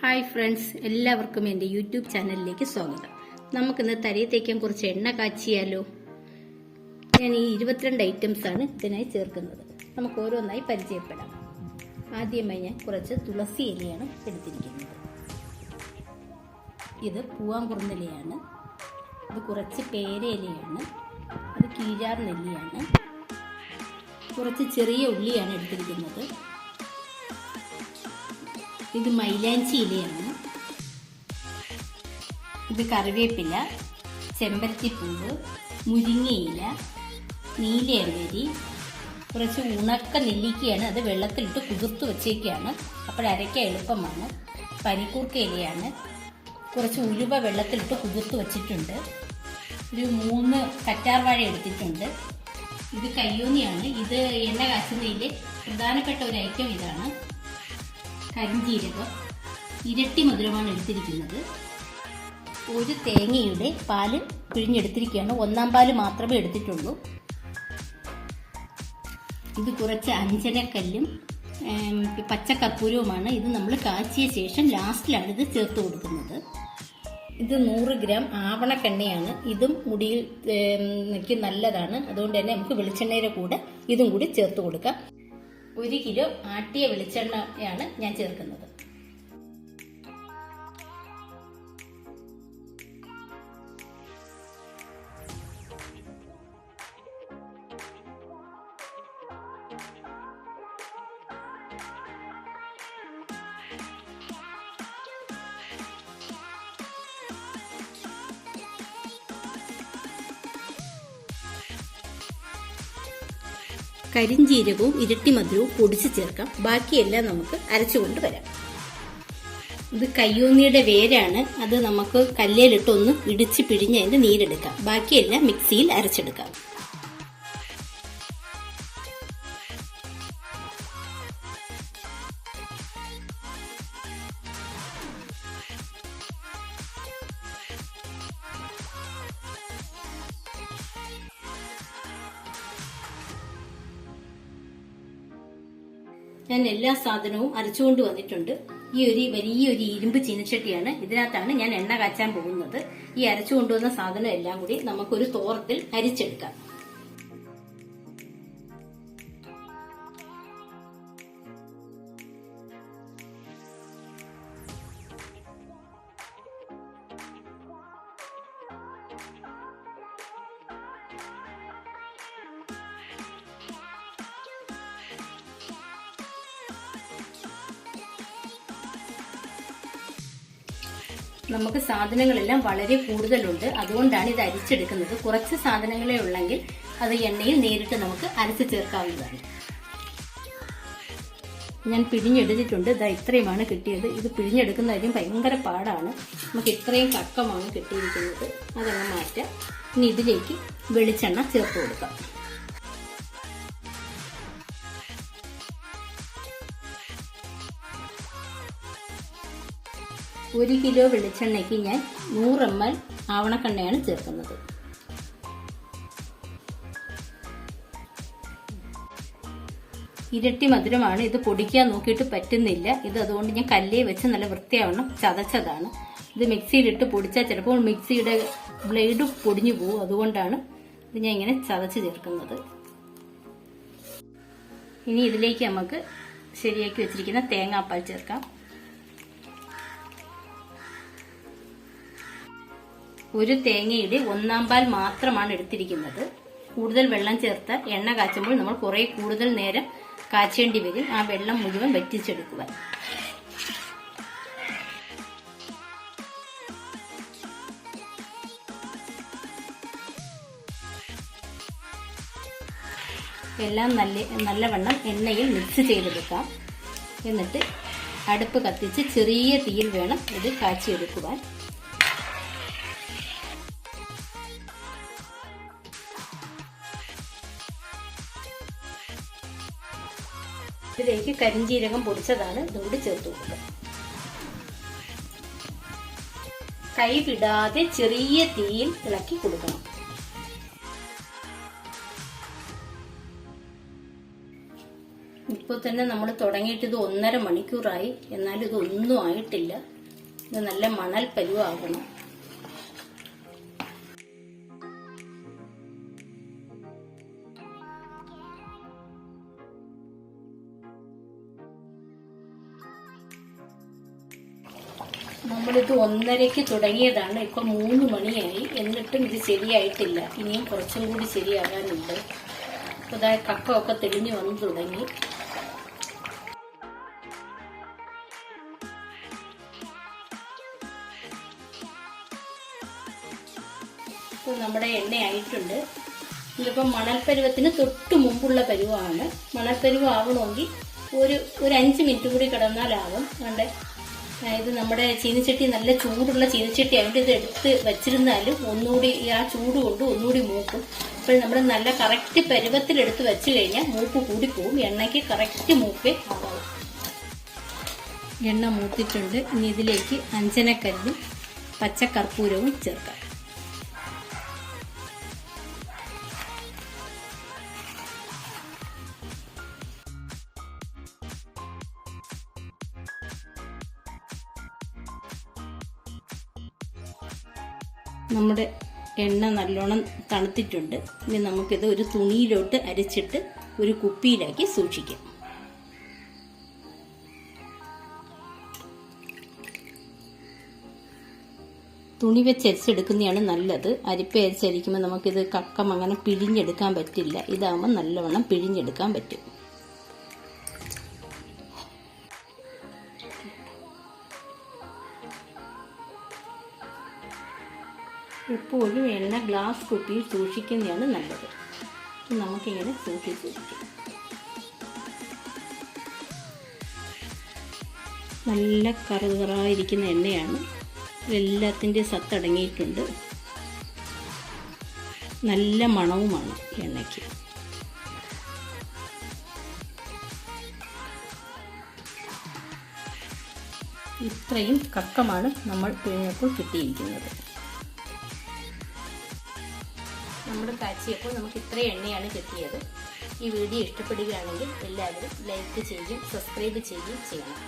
Hi friends എല്ലാവർക്കും എന്റെ YouTube ചാനലിലേക്ക് സ്വാഗതം. നമുക്കിന്ന് തരിയെ തേക്കാൻ കുറച്ച് എണ്ണ കാച്ചിയാലോ? ഞാൻ ഈ ഇരുപത്തിരണ്ട് ഐറ്റംസ് ആണ് ഇതിനായി ചേർക്കുന്നത്. നമുക്ക് ഓരോന്നായി പരിചയപ്പെടാം. ആദ്യമായി ഞാൻ കുറച്ച് തുളസി ഇലയാണ് എടുത്തിരിക്കുന്നത്. ഇത് പൂവാങ്കുറുന്നിലയാണ് ഇത് കുറച്ച് പേര ഇലയാണ്. അത് കീഴാർ നെല്ലിയാണ് കുറച്ച് ചെറിയ ഉള്ളിയാണ് എടുത്തിരിക്കുന്നത്. ഇത് മൈലാഞ്ചി ഇലയാണ്. ഇത് കറിവേപ്പില ചെമ്പരത്തിപ്പൂവ് മുരിങ്ങയില നീലയരി കുറച്ച് ഉണക്ക നെല്ലിക്കയാണ് അത് വെള്ളത്തിലിട്ട് കുതിർത്ത് വെച്ചേക്കാണ്. അപ്പോഴരയ്ക്കാൻ എളുപ്പമാണ്. പനിക്കൂർക്ക ഇലയാണ്. കുറച്ച് ഉലുവ വെള്ളത്തിലിട്ട് കുതിർത്ത് വെച്ചിട്ടുണ്ട്. ഒരു മൂന്ന് കറ്റാർവാഴ എടുത്തിട്ടുണ്ട്. ഇത് കയ്യൂന്നിയാണ്. ഇത് എണ്ണ കാച്ചുന്നതിലെ പ്രധാനപ്പെട്ട ഒരു ഐറ്റം ഇതാണ്. കരിഞ്ജീരകം ഇരട്ടി മധുരമാണ് എടുത്തിരിക്കുന്നത്. ഒരു തേങ്ങയുടെ പാൽ പിഴിഞ്ഞെടുത്തിരിക്കുകയാണ്. ഒന്നാം പാൽ മാത്രമേ എടുത്തിട്ടുള്ളൂ. ഇത് കുറച്ച് അഞ്ചരക്കല്ലും പച്ചക്കർപ്പൂരവുമാണ്. ഇത് നമ്മൾ കാച്ചിയ ശേഷം ലാസ്റ്റിലാണ് ഇത് ചേർത്ത് കൊടുക്കുന്നത്. ഇത് നൂറ് ഗ്രാം ആവണക്കെണ്ണയാണ്. ഇതും മുടിയിൽ നല്ലതാണ്. അതുകൊണ്ട് തന്നെ നമുക്ക് വെളിച്ചെണ്ണയുടെ കൂടെ ഇതും കൂടി ചേർത്ത് കൊടുക്കാം. ഒരു കിലോ ആട്ടിയ വെളിച്ചെണ്ണയാണ് ഞാൻ ചേർക്കുന്നത്. കരിഞ്ജീരകവും ഇരട്ടി മധുരവും പൊടിച്ച് ചേർക്കാം. ബാക്കിയെല്ലാം നമുക്ക് അരച്ചുകൊണ്ട് വരാം. ഇത് കയ്യോന്നിയുടെ വേരാണ്. അത് നമുക്ക് കല്ലേലിട്ട് ഒന്ന് ഇടിച്ച് പിഴിഞ്ഞ് അതിന്റെ നീരെടുക്കാം. ബാക്കിയെല്ലാം മിക്സിയിൽ അരച്ചെടുക്കാം. ഞാൻ എല്ലാ സാധനവും അരച്ചുകൊണ്ട് വന്നിട്ടുണ്ട്. ഈ ഒരു വലിയ ഒരു ഇരുമ്പ് ചീനച്ചട്ടിയാണ്. ഇതിനകത്താണ് ഞാൻ എണ്ണ കാച്ചാൻ പോകുന്നത്. ഈ അരച്ചു കൊണ്ടുവന്ന സാധനം എല്ലാം കൂടി നമുക്കൊരു തോറത്തിൽ അരിച്ചെടുക്കാം. നമുക്ക് സാധനങ്ങളെല്ലാം വളരെ കൂടുതലുണ്ട്. അതുകൊണ്ടാണ് ഇത് അരിച്ചെടുക്കുന്നത്. കുറച്ച് സാധനങ്ങളെ ഉള്ളെങ്കിൽ അത് എണ്ണയിൽ നേരിട്ട് നമുക്ക് അരച്ച് ചേർക്കാവുന്നതാണ്. ഞാൻ പിഴിഞ്ഞെടുത്തിട്ടുണ്ട്. ഇതാ ഇത്രയുമാണ് കിട്ടിയത്. ഇത് പിഴിഞ്ഞെടുക്കുന്ന കാര്യം ഭയങ്കര പാടാണ്. നമുക്ക് ഇത്രയും കക്കമാണ് കിട്ടിയിരിക്കുന്നത്. അതങ്ങ് മാറ്റാം. ഇനി ഇതിലേക്ക് വെളിച്ചെണ്ണ ചേർത്ത് കൊടുക്കാം. ഒരു കിലോ വെളിച്ചെണ്ണയ്ക്ക് ഞാൻ നൂറ് എം എൽ ആവണക്കെണ്ണയാണ് ചേർക്കുന്നത്. ഇരട്ടി മധുരമാണ്. ഇത് പൊടിക്കാൻ നോക്കിയിട്ട് പറ്റുന്നില്ല. ഇത് അതുകൊണ്ട് ഞാൻ കല്ലേ വെച്ച് നല്ല വൃത്തിയാവണം. ചതച്ചതാണ്. ഇത് മിക്സിയിലിട്ട് പൊടിച്ചാൽ ചിലപ്പോൾ മിക്സിയുടെ ബ്ലേഡ് പൊടിഞ്ഞു പോകും. അതുകൊണ്ടാണ് ഇത് ഞാൻ ഇങ്ങനെ ചതച്ച് ചേർക്കുന്നത്. ഇനി ഇതിലേക്ക് നമുക്ക് ശരിയാക്കി വെച്ചിരിക്കുന്ന തേങ്ങാപ്പാൽ ചേർക്കാം. ഒരു തേങ്ങയുടെ ഒന്നാം പാൽ മാത്രമാണ് എടുത്തിരിക്കുന്നത്. കൂടുതൽ വെള്ളം ചേർത്ത് എണ്ണ കാച്ചുമ്പോൾ നമ്മൾ കുറേ കൂടുതൽ നേരം കാച്ചേണ്ടി വരും. ആ വെള്ളം മുഴുവൻ വറ്റിച്ചെടുക്കുവാൻ എല്ലാം നല്ല നല്ലവണ്ണം എണ്ണയിൽ മിക്സ് ചെയ്തെടുക്കാം. എന്നിട്ട് അടുപ്പ് കത്തിച്ച് ചെറിയ തീയിൽ വേണം ഇത് കാച്ചിയെടുക്കുവാൻ. ഇതിലേക്ക് കരിഞ്ചീരകം പൊടിച്ചതാണ് ഇതുകൂടി ചേർത്ത് കൊടുക്കുക. കൈ വിടാതെ ചെറിയ തീയിൽ ഇളക്കി കൊടുക്കണം. ഇപ്പൊ ഇപ്പോൾ തന്നെ നമ്മൾ തുടങ്ങിയിട്ട് ഇത് ഒന്നര മണിക്കൂറായി. എന്നാലും ഇത് ഒന്നും ആയിട്ടില്ല. ഇത് നല്ല മണൽ പരുവാകണം. നമ്മളിത് ഒന്നരയ്ക്ക് തുടങ്ങിയതാണ്. ഇപ്പം മൂന്ന് മണിയായി. എന്നിട്ടും ഇത് ശരിയായിട്ടില്ല. ഇനിയും കുറച്ചും കൂടി ശരിയാകാനുണ്ട്. അതായത് ഇതാ കക്ക ഒക്കെ തെളിഞ്ഞു വന്നു തുടങ്ങി. നമ്മുടെ എണ്ണ ആയിട്ടുണ്ട് ഇതിപ്പം മണൽപ്പരുവത്തിന് തൊട്ട് മുമ്പുള്ള പരുവാണ്. മണൽപ്പരുവ് ആവണമെങ്കിൽ ഒരു ഒരു അഞ്ച് മിനിറ്റ് കൂടി കിടന്നാലാവും. ആ, ഇത് നമ്മുടെ ചീനിച്ചട്ടി നല്ല ചൂടുള്ള ചീനിച്ചട്ടി ആയതുകൊണ്ട് ഇത് എടുത്ത് വെച്ചിരുന്നാലും ഒന്നുകൂടി ആ ചൂട് കൊണ്ട് ഒന്നുകൂടി മൂക്കും. അപ്പോൾ നമ്മൾ നല്ല കറക്റ്റ് പരുവത്തിൽ എടുത്ത് വെച്ച് കഴിഞ്ഞാൽ മൂപ്പ് കൂടിപ്പോവും എണ്ണയ്ക്ക് കറക്റ്റ് മൂപ്പേ ആവാവും. എണ്ണ മൂത്തിട്ടുണ്ട്. ഇനി ഇതിലേക്ക് അഞ്ചനക്കല്ലും പച്ചക്കർപ്പൂരവും ചേർക്കാം. നമ്മുടെ എണ്ണ നല്ലോണം തണുത്തിട്ടുണ്ട്. ഇനി നമുക്കിത് ഒരു തുണിയിലോട്ട് അരിച്ചിട്ട് ഒരു കുപ്പിയിലാക്കി സൂക്ഷിക്കാം. തുണി വെച്ച് അരിച്ചെടുക്കുന്നതാണ് നല്ലത്. അരിപ്പ അരിച്ചരിക്കുമ്പോൾ നമുക്കിത് കക്കം അങ്ങനെ പിഴിഞ്ഞെടുക്കാൻ പറ്റില്ല. ഇതാകുമ്പോൾ നല്ലവണ്ണം പിഴിഞ്ഞെടുക്കാൻ പറ്റും. എപ്പോഴും എണ്ണ ഗ്ലാസ് കുപ്പിയിൽ സൂക്ഷിക്കുന്നതാണ് നല്ലത്. നമുക്കിങ്ങനെ സൂക്ഷിച്ച് സൂക്ഷിക്കാം. നല്ല കറുകറായിരിക്കുന്ന എണ്ണയാണ്. എല്ലാത്തിന്റെ സത്തടങ്ങിയിട്ടുണ്ട്. നല്ല മണവുമാണ് എണ്ണയ്ക്ക്. ഇത്രയും കക്കമാണ് നമ്മൾ പിഴിഞ്ഞപ്പോൾ കിട്ടിയിരിക്കുന്നത്. നമ്മൾ കാച്ചിയപ്പോൾ നമുക്ക് ഇത്ര എണ്ണയാണ് കിട്ടിയത്. ഈ വീഡിയോ ഇഷ്ടപ്പെടുകയാണെങ്കിൽ എല്ലാവരും ലൈക്ക് ചെയ്യുകയും സബ്സ്ക്രൈബ് ചെയ്യുകയും ചെയ്യണം.